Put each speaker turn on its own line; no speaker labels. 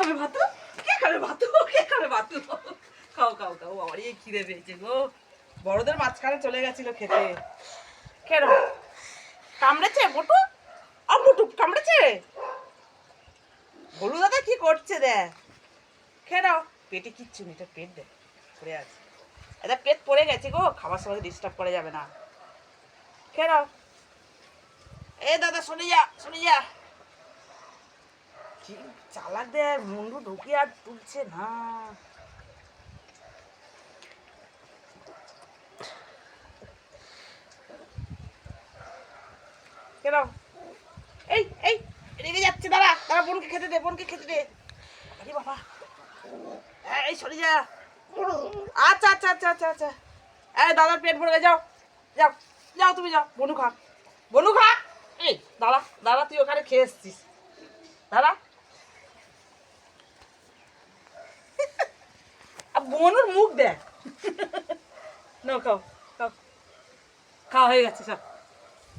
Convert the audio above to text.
খাবে ভাত? কে খাবে ভাত? কে খাবে ভাত? খাও খাও খাও। আমার এই খিদে পেয়েছে গো। বড়দের মাঝখানে চলে গেছিল খেতে। কেন কামড়েছে, মোটু? আ মোটু কামড়েছে? বলু দাদা কি করছে দেখ। খেয়ে নাও পেটে কিচ্ছু নেই, এটা পেট দেখ। পড়ে আছে। এটা পেট পড়ে গেছে গো। খাবার সময় ডিস্টার্ব করা যাবে না। খেয়ে নাও এ দাদা, শুনে যা শুনে যা। চালাক দে মুন্ডু ঢুকে আর তুলছে না। কেন? এই এই রেগে যাচ্ছে, দাঁড়া দাঁড়া, বোনকে খেতে দে, বোনকে খেতে দে। আরে বাবা। এই সরে যা। আচ্ছা আচ্ছা আচ্ছা আচ্ছা আচ্ছা। এই, দাদার পেট ভরে যাও যাও যাও তুমি, যাও, বনু খা বনু খা। এই, দাঁড়া দাঁড়া, তুই ওখানে খেয়ে এসছিস। দাঁড়া। আর বনুর মুখ দেখ নাও খাও খাও খাওয়া হয়ে গেছে সব